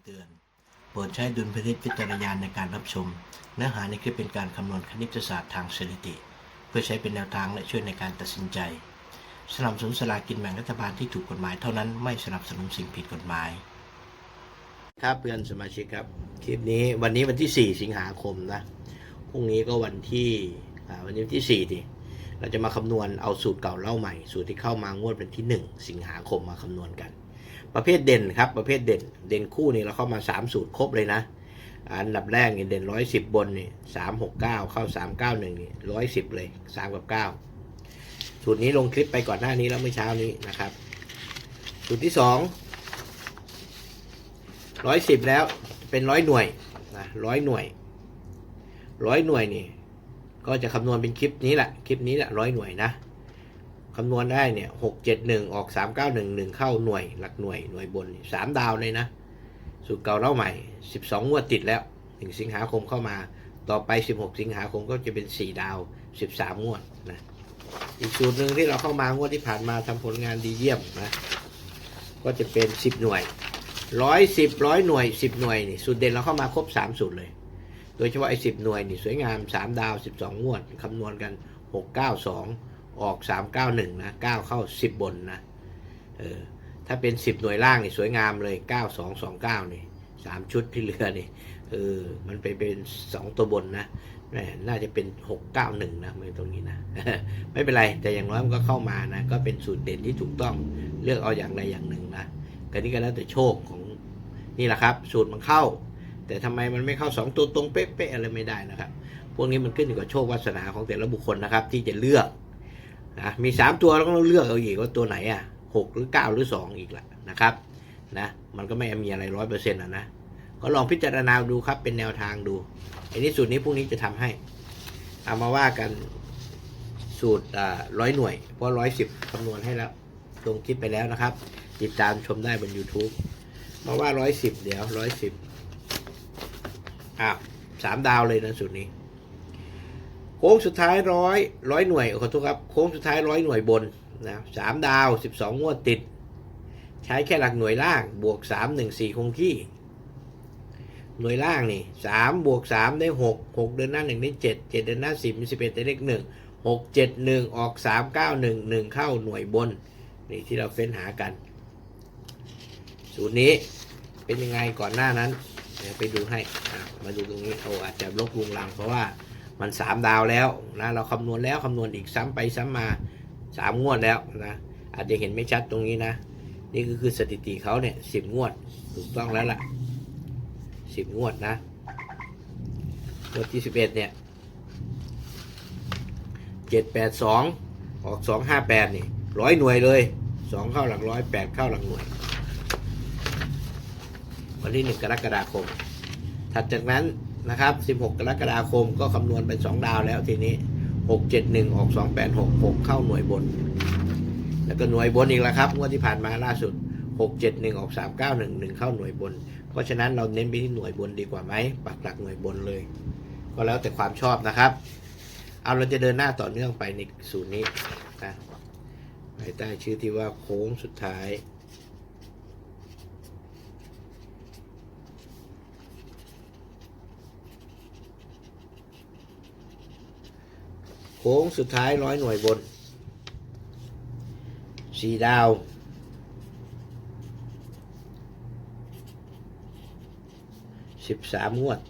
ำเตือน โปรดใช้ดุลพินิจพิจารณาในการรับชม เนื้อหาในคลิปเป็นการคำนวณคณิตศาสตร์ทางสถิติ เพื่อใช้เป็นแนวทางและช่วยในการตัดสินใจ สนับสนุนสลากินแบ่งรัฐบาลที่ถูกกฎหมายเท่านั้นไม่สนับสนุนสิ่งผิดกฎหมาย ครับเพื่อนสมาชิกครับ คลิปนี้วันนี้วันที่ 4 สิงหาคมนะพรุ่งนี้ก็วันที่วันนี้วันที่ 4 ดิเราจะมาคำนวณเอาสูตรเก่าเล่าใหม่ สูตรที่เข้ามางวดวันที่ 1 สิงหาคมมาคำนวณกัน ประเภทเด่นครับประเภทเด่น เด่นคู่นี่เราเข้ามา 3 สูตรครบเลยนะ อันดับแรกเนี่ยเด่นร้อยสิบบนนี่สามหกเก้าเข้าสามเก้าหนึ่งนี่ร้อยสิบเลยสามกับเก้าสูตรนี้ลงคลิปไปก่อนหน้านี้แล้วเมื่อเช้านี้นะครับ สูตรที่สองร้อยสิบแล้วเป็นร้อยหน่วยนะร้อยหน่วยร้อยหน่วยนี่ ก็จะคำนวณเป็นคลิปนี้แหละคลิปนี้แหละร้อยหน่วยนะ คำนวณได้เนี่ยหกเจ็ดหนึ่งออกสามเก้าหนึ่งหนึ่งเข้าหน่วยหลักหน่วยหน่วยบนสามดาวเลยนะ สูตรเก่าเล่าใหม่12งงวดติดแล้วถึงสิงหาคมเข้ามา ต่อไป16สิงหาคมก็จะเป็น4ดาว13งวดนะ อีกสูตรหนึ่งที่เราเข้ามางวดที่ผ่านมาทำผลงานดีเยี่ยมนะ ก็จะเป็น10หน่วย110 100หน่วย10หน่วยนี่สูตรเด่นเราเข้ามาครบ3สูตรเลย โดยเฉพาะไอ้10หน่วยนี่สวยงาม3ดาว12งงวดคำนวณกัน692อง ออก 391 นะ 9 เข้า 10 บนนะ เออ ถ้าเป็น 10 หน่วยล่างนี่สวยงามเลย 9229 นี่สามชุดที่เหลือนี่ เออ มันไปเป็น 2 ตัวบนนะน่าจะเป็น 691 นะไม่ตรงนี้นะ ไม่เป็นไร แต่อย่างน้อยมันก็เข้ามานะ ก็เป็นสูตรเด่นที่ถูกต้อง เลือกเอาอย่างใดอย่างหนึ่งนะก็นี่ก็แล้วแต่โชคของนี่แหละครับ สูตรมันเข้า แต่ทำไมมันไม่เข้า 2 ตัวตรงเป๊ะๆอะไรไม่ได้นะครับ พวกนี้มันขึ้นอยู่กับโชควาสนาของแต่ละบุคคลนะครับ ที่จะเลือก นะมี 3 ตัวแล้วก็ต้องเลือกเอาอีกว่าตัวไหนอะหกหรือเก้าหรือสองอีกละนะครับนะมันก็ไม่มีอะไรร้อยเปอร์เซ็นต์นะนะก็ลองพิจารณาดูครับเป็นแนวทางดูอันนี้สูตรนี้พรุ่งนี้จะทำให้ เอามาว่ากันสูตรร้อยหน่วย เพราะร้อยสิบคำนวณให้แล้วลงคลิปไปแล้วนะครับ ติดตามชมได้บน YouTube มาว่าร้อยสิบเดี๋ยวร้อยสิบอะสามดาวเลยนะสูตรนี้ โค้งสุดท้ายร้อยร้อยหน่วยขอโทษครับโค้งสุดท้ายร้อยหน่วยบนนะสามดาวสิบสองงวดติด ใช้แค่หลักหน่วยล่างบวกสามหนึ่งสี่คงที่ หน่วยล่างนี่สามบวกสามได้หกหกเดินหน้าหนึ่งได้เจ็ดเจ็ดเดินหน้าสิบสิบเอ็ดได้เลขหนึ่งหกเจ็ดหนึ่งออกสามเก้าหนึ่งหนึ่งเข้าหน่วยบน นี่ที่เราเฟ้นหากันสูตรนี้เป็นยังไงก่อนหน้านั้น เดี๋ยวไปดูให้มาดูตรงนี้โอ้อาจจะลบลุงลังเพราะว่า มันสามดาวแล้วนะเราคำนวณแล้วคำนวณอีกซ้ำไปซ้ำมาสามงวดแล้วนะอาจจะเห็นไม่ชัดตรงนี้นะ นี่ก็คือสถิติเขาเนี่ยสิบงวดถูกต้องแล้วล่ะสิบงวดนะงวดที่สิบเอ็ดเนี่ยเจ็ดแปดสองออกสองห้าแปดนี่ร้อยหน่วยเลยสองเข้าหลักร้อยแปดเข้าหลักหน่วย วันที่หนึ่งกรกฎาคม ถัดจากนั้น นะครับสิบหกกรกฎาคมก็คำนวณเป็นสองดาวแล้วทีนี้หกเจ็ดหนึ่งออกสองแปดหกหกเข้าหน่วยบน แล้วก็หน่วยบนอีกแล้วครับงวดที่ผ่านมาล่าสุดหกเจ็ดหนึ่งออกสามเก้าหนึ่งหนึ่งเข้าหน่วยบน เพราะฉะนั้นเราเน้นไปที่หน่วยบนดีกว่าไหมปักหลักหน่วยบนเลย ก็แล้วแต่ความชอบนะครับ เอาเราจะเดินหน้าต่อเนื่องไปในสูตรนี้นะภายใต้ชื่อที่ว่าโค้งสุดท้าย โค้งสุดท้ายร้อยหน่วยบนสี่ดาวสิบสามงวด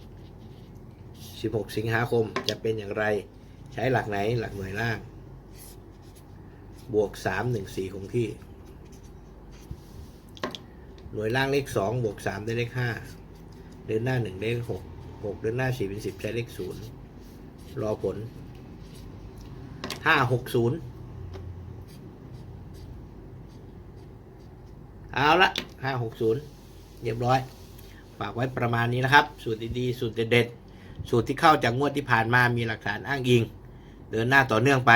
สิบหกสิงหาคมจะเป็นอย่างไร ใช้หลักไหนหลักหน่วยล่าง บวกสามหนึ่งสี่คงที่ หน่วยล่างเลขสองบวกสามได้เลขห้าเดินหน้าหนึ่งได้เลขหกหกเดินหน้าสี่เป็นสิบใช้เลขศูนย์รอผล ห้าหกศูนย์เอาละห้าหกศูนย์เรียบร้อย ฝากไว้ประมาณนี้นะครับ สูตรดีๆ สูตรเด็ดๆ สูตรที่เข้าจากงวดที่ผ่านมามีหลักฐานอ้างอิง เดินหน้าต่อเนื่องไป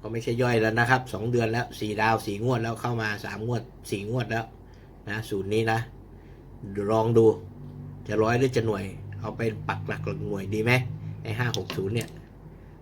ก็ไม่ใช่ย่อยแล้วนะครับสองเดือนแล้วสี่ดาวสี่งวดแล้วเข้ามาสามงวดสี่งวดแล้วนะสูตรนี้นะ ลองดูจะร้อยหรือจะหน่วย เอาไปปักหลักหลักหน่วยดีไหมไอ้ห้าหกศูนย์เนี่ย